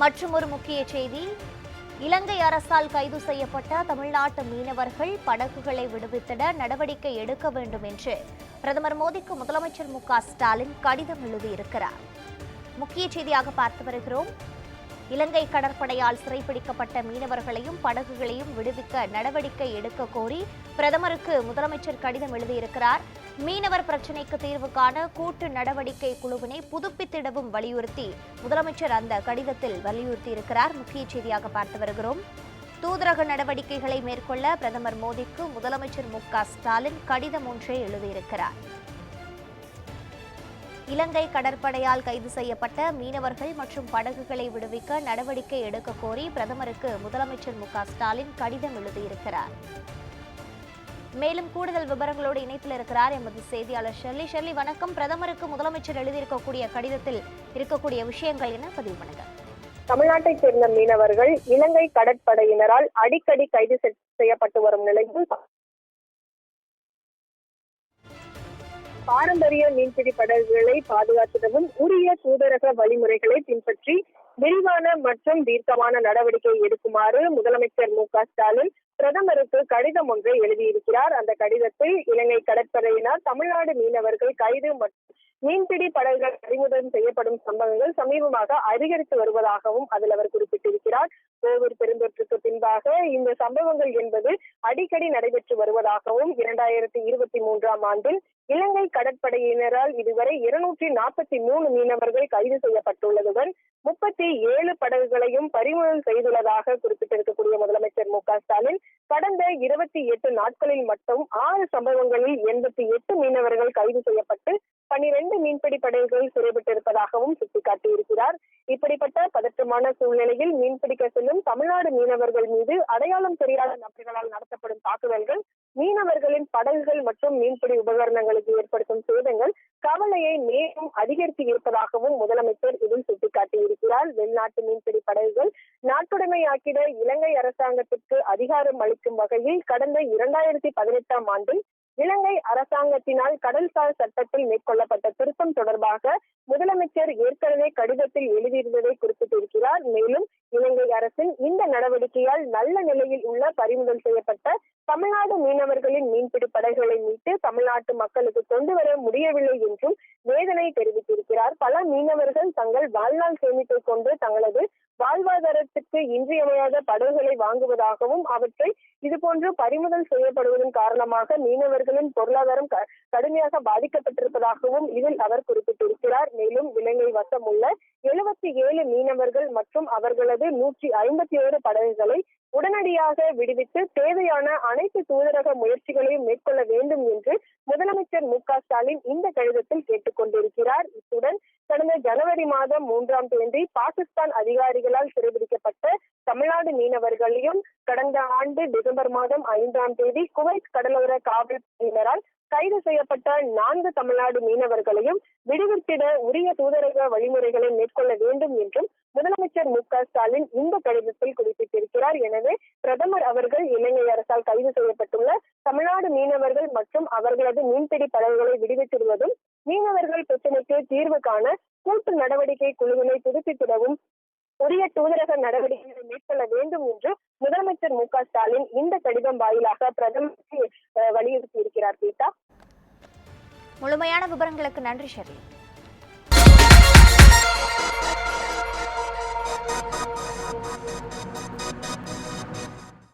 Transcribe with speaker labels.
Speaker 1: மற்றும் ஒரு முக்கிய செய்தி. இலங்கை அரசால் கைது செய்யப்பட்ட தமிழ்நாட்டு மீனவர்கள் படகுகளை விடுவித்திட நடவடிக்கை எடுக்க வேண்டும் என்று பிரதமர் மோடிக்கு முதலமைச்சர் மு ஸ்டாலின் கடிதம் எழுதியிருக்கிறார். முக்கிய செய்தியாக பார்த்து வருகிறோம். இலங்கை கடற்படையால் சிறைப்பிடிக்கப்பட்ட மீனவர்களையும் படகுகளையும் விடுவிக்க நடவடிக்கை எடுக்க கோரி பிரதமருக்கு முதலமைச்சர் கடிதம் எழுதியிருக்கிறார். மீனவர் பிரச்சினைக்கு தீர்வு காண கூட்டு நடவடிக்கை குழுவினை புதுப்பித்திடவும் வலியுறுத்தி முதலமைச்சர் அந்த கடிதத்தில் வலியுறுத்தியிருக்கிறார். முக்கிய செய்தியாக பார்த்து வருகிறோம். தூதரக நடவடிக்கைகளை மேற்கொள்ள பிரதமர் மோடிக்கு முதலமைச்சர் மு ஸ்டாலின் கடிதம் ஒன்றை எழுதியிருக்கிறார். இலங்கை கடற்படையால் கைது செய்யப்பட்ட மீனவர்கள் மற்றும் படகுகளை விடுவிக்க நடவடிக்கை எடுக்க கோரி பிரதமருக்கு முதலமைச்சர் மு ஸ்டாலின் கடிதம் எழுதியிருக்கிறார். மேலும் கூடுதல் விவரங்களோடு இணைப்பில் இருக்கிறார் எமது செய்தியாளர் ஷெர்லி. ஷெர்லி வணக்கம். பிரதமருக்கு முதலமைச்சர் எழுதியிருக்கக்கூடிய கடிதத்தில் இருக்கக்கூடிய விஷயங்கள் என்ன? பதிவு பண்ணுங்க.
Speaker 2: தமிழ்நாட்டைச் சேர்ந்த மீனவர்கள் இலங்கை கடற்படையினரால் அடிக்கடி கைது செய்யப்பட்டு வரும் நிலையில் பாரம்பரிய மீன்பிடி படகுகளை பாதுகாத்திடவும் உரிய தூதரக வழிமுறைகளை பின்பற்றி விரிவான மற்றும் தீர்க்கமான நடவடிக்கை எடுக்குமாறு முதலமைச்சர் மு க ஸ்டாலின் பிரதமருக்கு கடிதம் ஒன்றை எழுதியிருக்கிறார். அந்த கடிதத்தில் இலங்கை கடற்படையினர் தமிழ்நாடு மீனவர்கள் கைது மற்றும் மீன்பிடி படகுகள் பறிமுதல் செய்யப்படும் சம்பவங்கள் சமீபமாக அதிகரித்து வருவதாகவும் அதில் அவர் குறிப்பிட்டிருக்கிறார். கோவிட் பெருந்தொற்றுக்கு பின்பாக இந்த சம்பவங்கள் என்பது அடிக்கடி நடைபெற்று வருவதாகவும் இரண்டாயிரத்தி இருபத்தி மூன்றாம் ஆண்டில் இலங்கை கடற்படையினரால் இதுவரை இருநூற்றி நாற்பத்தி மூணு மீனவர்கள் கைது செய்யப்பட்டுள்ளதுடன் முப்பத்தி ஏழு படகுகளையும் பறிமுதல் செய்துள்ளதாக குறிப்பிட்டிருக்கக்கூடிய முதலமைச்சர் மு க ஸ்டாலின் கடந்த இருபத்தி எட்டு நாட்களில் மட்டும் ஆறு சம்பவங்களில் எண்பத்தி எட்டு மீனவர்கள் கைது செய்யப்பட்டு பனிரெண்டு மீன்பிடி படகுகள் சிறைப்பட்டிருப்பதாகவும் சுட்டிக்காட்டியிருக்கிறார். இப்படிப்பட்ட பதற்றமான சூழ்நிலையில் மீன்பிடிக்க செல்லும் தமிழ்நாடு மீனவர்கள் மீது அடையாளம் தெரியாத நபர்களால் நடத்தப்படும் தாக்குதல்கள் மீனவர்களின் படகுகள் மற்றும் மீன்பிடி உபகரணங்களுக்கு ஏற்படுத்தும் சேதங்கள் கவலையை மேலும் அதிகரித்து இருப்பதாகவும் முதலமைச்சர் இதில் சுட்டிக்காட்டியிருக்கிறார். வெளிநாட்டு மீன்பிடி படகுகள் நாட்டுடைமையாக்கிட இலங்கை அரசாங்கத்திற்கு அதிகாரம் அளிக்கும் வகையில் கடந்த இரண்டாயிரத்தி பதினெட்டாம் ஆண்டில் இலங்கை அரசாங்கத்தினால் கடல்சார் சட்டத்தில் மேற்கொள்ளப்பட்ட திருத்தம் தொடர்பாக முதலமைச்சர் ஏற்கனவே கடிதத்தில் எழுதியிருந்ததை குறிப்பிட்டிருக்கிறார். மேலும் இலங்கை அரசின் இந்த நடவடிக்கையால் நல்ல நிலையில் உள்ள பறிமுதல் செய்யப்பட்ட தமிழ்நாடு மீனவர்களின் மீன்பிடி படைகளை மீட்டு தமிழ்நாட்டு மக்களுக்கு கொண்டு வர முடியவில்லை என்றும் வேதனை தெரிவித்திருக்கிறார். பல மீனவர்கள் தங்கள் வாழ்நாள் சேமிப்பை கொண்டு தங்களது வாழ்வாதாரத்துக்கு இன்றியமையாத படகுகளை வாங்குவதாகவும் அவற்றை இதுபோன்று பறிமுதல் செய்யப்படுவதன் காரணமாக மீனவர்களின் பொருளாதாரம் க- கடுமையாக பாதிக்கப்பட்டிருப்பதாகவும் இதில் அவர் குறிப்பிட்டுள்ளார் குறிப்பிட்டிருக்கிறார் மேலும் இலங்கை வசம் உள்ள எழுபத்தி ஏழு மீனவர்கள் மற்றும் அவர்களது நூற்றி ஐம்பத்தி ஏழு படகுகளை உடனடியாக விடுவித்து தேவையான அனைத்து தூதரக முயற்சிகளையும் மேற்கொள்ள வேண்டும் என்று முதலமைச்சர் மு க ஸ்டாலின் இந்த கடிதத்தில் கேட்டுக் கொண்டிருக்கிறார். இத்துடன் கடந்த ஜனவரி மாதம் மூன்றாம் தேதி பாகிஸ்தான் அதிகாரிகளால் சிறைபிடிக்கப்பட்ட தமிழ்நாடு மீனவர்களையும் கடந்த ஆண்டு டிசம்பர் மாதம் ஐந்தாம் தேதி குவைத் கடலோர காவல்துறையினரால் கைது செய்யப்பட்ட நான்கு தமிழ்நாடு மீனவர்களையும் விடுவித்திட உரிய தூதரக வழிமுறைகளை மேற்கொள்ள வேண்டும் என்றும் முதலமைச்சர் மு க ஸ்டாலின் இந்த கடிதத்தில் குறிப்பிட்டிருக்கிறார். எனவே பிரதமர் அவர்கள் இலங்கை அரசால் கைது செய்யப்பட்டுள்ள தமிழ்நாடு மீனவர்கள் மற்றும் அவர்களது மீன்பிடி படகுகளை விடுவித்திடுவதும் மீனவர்கள் பிரச்சினைக்கு தீர்வு காண கூட்டு நடவடிக்கை குழுவினை புதுப்பித்திடவும் உரிய தூதரக நடவடிக்கைகளை மேற்கொள்ள வேண்டும் என்று முதலமைச்சர் மு ஸ்டாலின் இந்த கடிதம் வாயிலாக பிரதமருக்கு வலியுறுத்தி இருக்கிறார் கீதா
Speaker 1: முழுமையான விவரங்களுக்கு நன்றி ஷெர்லி Thank you.